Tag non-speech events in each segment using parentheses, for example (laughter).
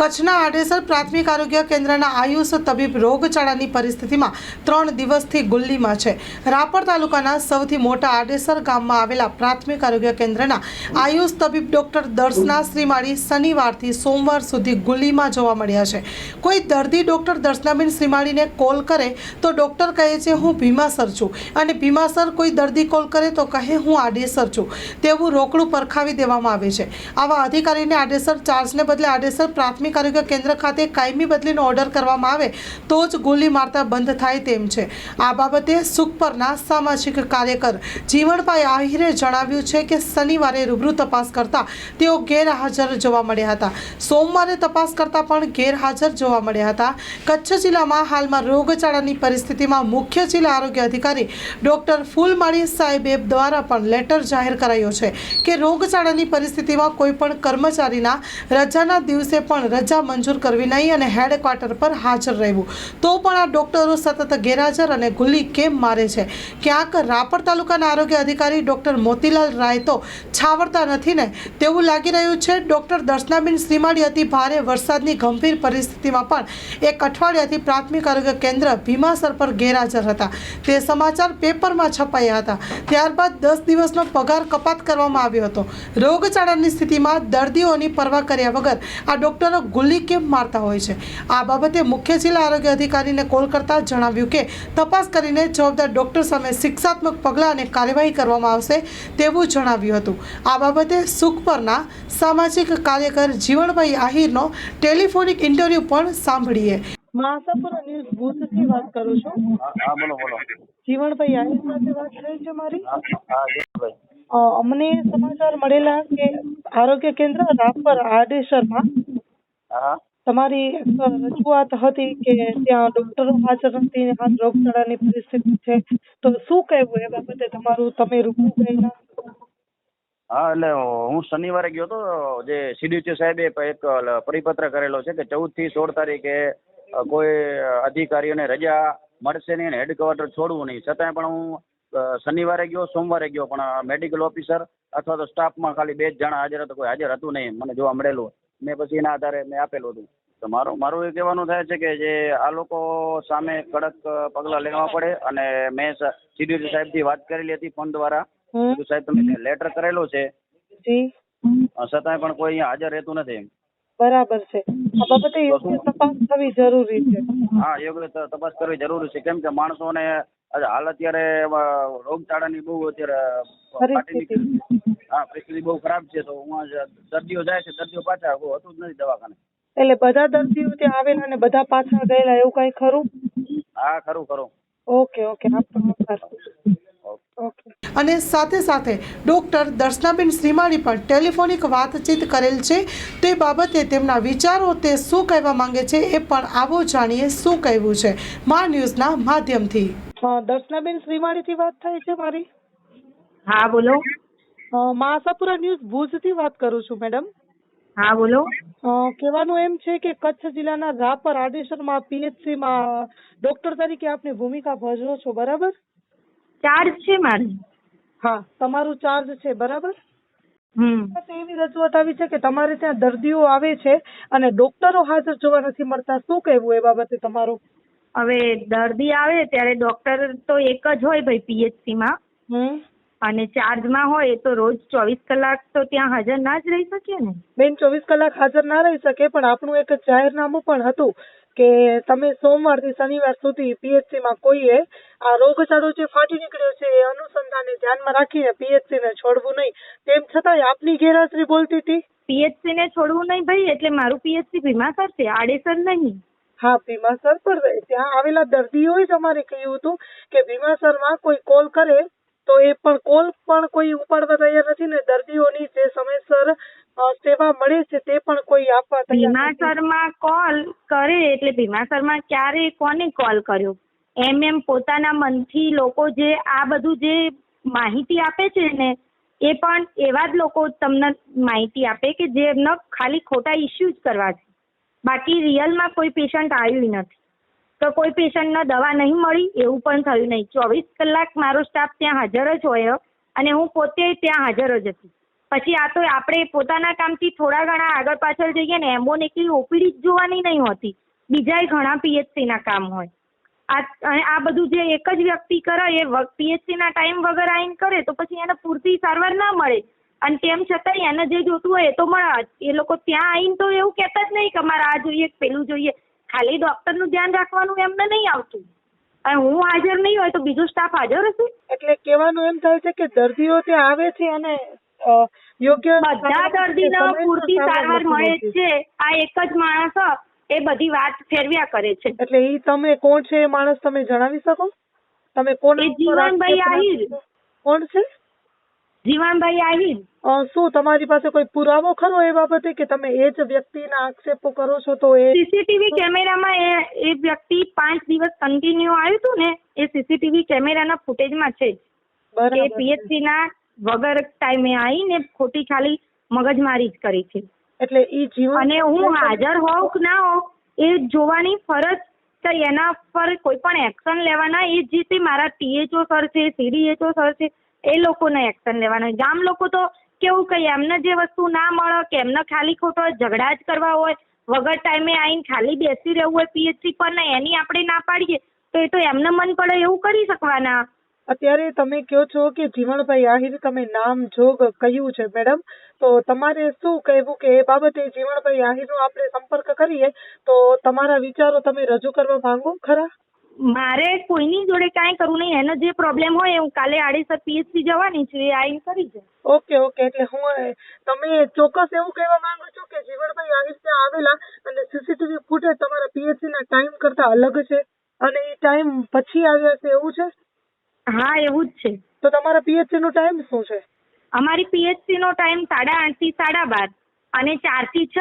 કચ્છના આડેસર પ્રાથમિક આરોગ્ય કેન્દ્રના આયુષ તબીબ રોગચાળાની પરિસ્થિતિમાં ત્રણ દિવસથી ગુલ્લીમાં છે. રાપર તાલુકાના સૌથી મોટા આડેસર ગામમાં આવેલા પ્રાથમિક આરોગ્ય કેન્દ્રના આયુષ તબીબ ડોક્ટર દર્શના શ્રીમાળી શનિવારથી સોમવાર સુધી ગુલ્લીમાં જોવા મળ્યા છે. કોઈ દર્દી ડોક્ટર દર્શનાબેન શ્રીમાળીને કોલ કરે તો ડોક્ટર કહે છે, હું ભીમાસર છું. અને ભીમાસર કોઈ દર્દી કોલ કરે તો કહે, હું આડેસર છું. તેવું રોકડું પરખાવી દેવામાં આવે છે. આવા અધિકારીને આડેસર ચાર્જને બદલે આડેસર પ્રાથમિક આરોગ્ય કેન્દ્ર ખાતે કાયમી બદલીનો ઓર્ડર કરવામાં આવે તો જ ગોલી મારતા બંધ થાય તેમ છે. આ બાબતે સુખપરના સામાજિક કાર્યકર જીવણભાઈ આહિરે જણાવ્યું છે કે શનિવારે રૂબરૂ તપાસ કરતા તેઓ ગેરહાજર જોવા મળ્યા હતા. સોમવારે તપાસ કરતા પણ ગેરહાજર જોવા મળ્યા હતા. કચ્છ જિલ્લામાં હાલમાં રોગચાળાની પરિસ્થિતિમાં મુખ્ય જિલ્લા આરોગ્ય અધિકારી ડોક્ટર ફૂલમાળી સાહેબે દ્વારા પણ લેટર જાહેર કરાયો છે કે રોગચાળાની પરિસ્થિતિમાં કોઈપણ કર્મચારીના રજાના દિવસે પણ રજા મંજૂર કરવી નહીં અને હેડક્વાર્ટર પર હાજર રહેવું. તો પણ આ ડોક્ટરો સતત ગેરહાજર અને ગુલ્લી કેમ મારે છે? ક્યાંક રાપર તાલુકાના આરોગ્ય અધિકારી ડોક્ટર મોતીલાલ રાય તો છાવરતા નથી ને? તેવું લાગી રહ્યું છે, ડોક્ટર દર્શનાબેન શ્રીમાળી અતિ ભારે વરસાદની ગંભીર પરિસ્થિતિમાં પણ એક અઠવાડિયાથી પ્રાથમિક આરોગ્ય કેન્દ્ર ભીમાસર પર ગેરહાજર હતા. તે સમાચાર પેપરમાં છપાયા હતા. ત્યારબાદ દસ દિવસનો પગાર કપાત કરવામાં આવ્યો હતો. રોગચાળાની સ્થિતિમાં દર્દીઓની પરવા કર્યા વગર આ ડોક્ટરો ગુલ્લી કેમ મારતા હોય છે? આ બાબતે મુખ્ય જિલ્લા આરોગ્ય અધિકારીને કોલ કરતા જણાવ્યું કે તપાસ કરીને જવાબદાર ડોક્ટર સામે શિક્ષાત્મક પગલાં અને કાર્યવાહી કરવામાં આવશે તેવું જણાવ્યું હતું. આ બાબતે સુખપરના સામાજિક કાર્યકર જીવણભાઈ આહિરનો ટેલિફોનિક ઇન્ટરવ્યૂ પણ સાંભળીએ. મહાસાપુરા ન્યૂઝ ભુજથી વાત કરું છું. હા બોલો બોલો. જીવણભાઈ આહિર સાથે વાત થઈ છે મારી? અમને સમાચાર મળેલા કે આરોગ્ય કેન્દ્ર રાપર આડેસરમાં તમારી રજૂઆત હતી કે ત્યાં ડોક્ટરો હાજર નથી ને રોગચાળાની પરિસ્થિતિ છે. તો શું કહેવું એ બાબતે તમારું તમે રૂબરૂ ગયેલા? હા એટલે હું શનિવારે ગયો હતો જે સીડીચી સાહેબે એક પરિપત્ર કરેલો છે કે ચૌદથી સોળ તારીખે કોઈ અધિકારીઓને રજા મળશે નહીં અને હેડક્વાર્ટર છોડવું નહીં. છતાંય પણ હું શનિવારે ગયો સોમવારે ગયો પણ મેડિકલ ઓફિસર અથવા તો સ્ટાફમાં ખાલી બે જ જણા હાજર હતા કોઈ હાજર હતું નહીં. મને જોવા મળેલું. મેં પછી એના આધારે મેં આપેલું હતું. તો મારું મારું એ કહેવાનું થાય છે કે જે આ લોકો સામે કડક પગલાં લેવા પડે અને મેં સીડીચી સાહેબથી વાત કરેલી હતી ફોન દ્વારા સાહેબ તમે લેટર કરેલો છે છતાંય પણ કોઈ અહીંયા હાજર રહેતું નથી બરાબર છે. આ બાબતે યોગ્ય તપાસ થવી જરૂરી છે. હા યોગ્ય તપાસ કરવી જરૂરી છે. કેમ કે માણસોને હાલ અત્યારે રોગચાળાની બહુ અત્યારે (laughs) હા પરિસ્થિતિ બહુ ખરાબ છે તો હું દર્દીઓ જાય છે દર્દીઓ પાછા હતું જ નથી દવાખાને. એટલે બધા દર્દીઓ ત્યાં આવેલા ને બધા પાછા ગયેલા એવું કઈ ખરું? હા ખરું ખરું. ઓકે ઓકે આપનો ઓકે. અને સાથે સાથે ડોક્ટર દર્શનાબેન શ્રીમાળી પણ ટેલિફોનિક વાતચીત કરેલ છે. તે બાબતે તેમના વિચારો તે શું કહેવા માંગે છે એ પણ આવો જાણીએ શું કહેવું છે. મા ન્યૂઝના માધ્યમથી. દર્શનાબેન શ્રીમાળીથી વાત થાય છે મારી? હા બોલો. માસાપુરા ન્યૂઝ ભુજથી વાત કરું છું મેડમ. હા બોલો. કહેવાનું એમ છે કે કચ્છ જિલ્લાના રાપર આડેસરમાં પીએચસીમાં ડોક્ટર તરીકે આપની ભૂમિકા ભજવો છો બરાબર? ચાર્જ છે મારી. હા તમારું ચાર્જ છે બરાબર? એવી રજૂઆત આવી છે કે તમારે ત્યાં દર્દીઓ આવે છે અને ડોક્ટરો હાજર જોવા નથી મળતા. શું કહેવું એ બાબતે તમારું? હવે દર્દી આવે ત્યારે ડોક્ટર તો એક જ હોય ભાઈ પીએચસી માં. હમ. અને ચાર્જમાં હોય તો રોજ ચોવીસ કલાક તો ત્યાં હાજર ના જ રહી શકીએ ને. બેન ચોવીસ કલાક હાજર ના રહી શકે પણ આપણું એક જાહેરનામું પણ હતું કે તમે સોમવારથી શનિવાર સુધી પીએચસીમાં માં કોઈએ આ રોગચાળો જે ફાટી નીકળ્યો છે એ અનુસંધાને ધ્યાનમાં રાખીને પીએચસી ને છોડવું નહીં. તેમ છતાંય આપની ગેરહાજરી બોલતી હતી? પીએચસી ને છોડવું નહીં ભાઈ એટલે મારું પીએચસી ભીમાસર છે આડેસર નહીં. હા ભીમાસર પર ત્યાં આવેલા દર્દીઓએ જ અમારે કહ્યું હતું કે ભીમાસરમાં કોઈ કોલ કરે તો એ પણ કોલ પણ કોઈ ઉપાડવા તૈયાર નથી ને દર્દીઓની જે સમયસર સેવા મળે છે તે પણ કોઈ આપવા ભીમાસરમાં કોલ કરે એટલે ભીમાસરમાં ક્યારે કોને કોલ કર્યો? એમ એમ પોતાના મનથી લોકો જે આ બધું જે માહિતી આપે છે ને, એ પણ એવા જ લોકો તમને માહિતી આપે કે જે એમનો ખાલી ખોટા ઇસ્યુ જ કરવા છે. બાકી રિયલમાં કોઈ પેશન્ટ આવ્યું નથી. તો કોઈ પેશન્ટને દવા નહીં મળી, એવું પણ થયું નહીં. ચોવીસ કલાક મારો સ્ટાફ ત્યાં હાજર જ હોય અને હું પોતે ત્યાં હાજર જ હતી. પછી આ તો આપણે પોતાના કામથી થોડા ઘણા આગળ પાછળ જઈએ ને, એમોને એકલી ઓપીડી જ જોવાની નહીં હોતી. બીજાય ઘણા પીએચસીના કામ હોય. આ આ બધું જે એક જ વ્યક્તિ કરે, એ પીએચસીના ટાઈમ વગર આવીને કરે, તો પછી એને પૂરતી સારવાર ના મળે. અને તેમ છતાંય એને જે જોતું હોય એ તો મળે. જ. એ લોકો ત્યાં આવીને તો એવું કહેતા જ નહીં કે અમારે આ જોઈએ પેલું જોઈએ. ખાલી ડોક્ટરનું ધ્યાન રાખવાનું એમને નહીં આવતું. અને હું હાજર નહીં હોય તો બીજો સ્ટાફ હાજર હશે? એટલે કહેવાનું એમ થાય છે કે દર્દીઓ ત્યાં આવે છે અને યોગ્ય બધા દર્દીને પૂરતી સારવાર મળે છે. આ એક જ માણસ એ બધી વાત ફેરવ્યા કરે છે. એટલે એ તમે કોણ છે એ માણસ તમે જણાવી શકો? તમે કોણ જીવનભાઈ આહિર. કોણ છે? જીવનભાઈ આહિર શું તમારી પાસે કોઈ પુરાવો ખરો એ બાબતે કે તમે એ જ વ્યક્તિના આક્ષેપો કરો છો તો એ સીસીટીવી કેમેરામાં એ વ્યક્તિ પાંચ દિવસ કન્ટિન્યુ આવ્યું હતું ને એ સીસીટીવી કેમેરાના ફૂટેજમાં છે જ. કે પીએચસી ના વગર ટાઈમે આવીને ખોટી ખાલી મગજમારી જ કરી છે. એટલે એ જીવન અને હું હાજર હોઉં કે ના હોઉં એ જોવાની ફરજ કે એના પર કોઈ પણ એક્શન લેવાના એ જે તે મારા ટીએચઓ સર છે સીડીએચઓ સર છે એ લોકોને એક્શન લેવાના. ગામ લોકો તો કેવું કે એમને જે વસ્તુ ના મળે, કે એમને ખાલી ખોટો ઝઘડા જ કરવા હોય, વગર ટાઈમે આવીને ખાલી બેસી રહેવું હોય પીએચસી પર ને એની આપણે ના પાડીએ, તો એ તો એમને મન પડે એવું કરી શકવાના. અત્યારે તમે કહો છો કે જીવણભાઈ આહિર, તમે નામ જોગ કહ્યું છે, મેડમ. તો તમારે શું કહેવું કે એ બાબતે જીવણભાઈ આહિરનો આપણે સંપર્ક કરીએ? તો તમારા વિચારો તમે રજૂ કરવા માંગો ખરા? મારે કોઈની જોડે કાંઈ કરવું નહીં. એનો જે પ્રોબ્લેમ હોય હું કાલે આડેસર પીએચસી જવાની છું એ આઈને કરી છે ઓકે ઓકે. એટલે હું તમે ચોક્કસ એવું કહેવા માંગો છો કે જીવણભાઈ આવી ત્યાં આવેલા અને સીસીટીવી ફૂટેજ તમારા પીએચસી ના ટાઈમ કરતા અલગ છે અને એ ટાઈમ પછી આવ્યા છે એવું છે? હા એવું જ છે. તો તમારા પીએચસી નો ટાઈમ શું છે? અમારી પીએચસી નો ટાઈમ સાડા આઠથી સાડા બાર અને ચારથી છ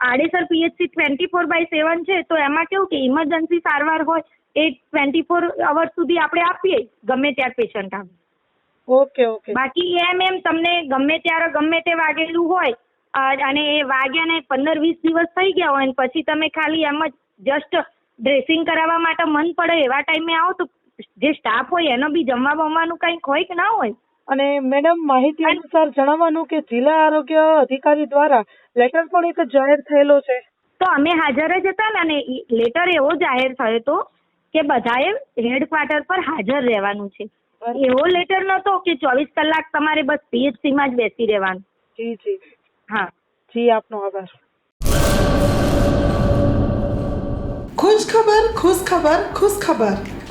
Adesar PHC twenty four by seven છે તો એમાં કેવું કે ઇમરજન્સી સારવાર હોય એ ટ્વેન્ટી ફોર અવર્સ સુધી આપણે આપીએ ગમે ત્યારે પેશન્ટ આવે. Okay okay. બાકી એમ એમ તમને ગમે ત્યારે ગમે તે વાગેલું હોય અને એ વાગ્યા ને પંદર વીસ દિવસ થઈ ગયા હોય ને પછી તમે ખાલી એમ જ જસ્ટ ડ્રેસિંગ કરાવવા માટે મન પડે એવા ટાઈમે આવો તો જે સ્ટાફ હોય એનો બી જમવા બમવાનું કંઈક હોય કે ના હોય અને મેડમ માહિતી અનુસાર જણાવવાનું કે જિલ્લા આરોગ્ય અધિકારી દ્વારા લેટર પણ એક જાહેર થયેલો છે. તો અમે હાજર જ હતા ને અને લેટર એવો જાહેર થયો હતો કે બધાએ હેડક્વાર્ટર પર હાજર રહેવાનું છે. એવો લેટર નતો કે ચોવીસ કલાક તમારે બસ પીએચસી માં જ બેસી રહેવાનું. જી જી. હા. જી આપનો આભાર. ખુશ ખબર ખુશ ખબર ખુશખબર ખુશખબર.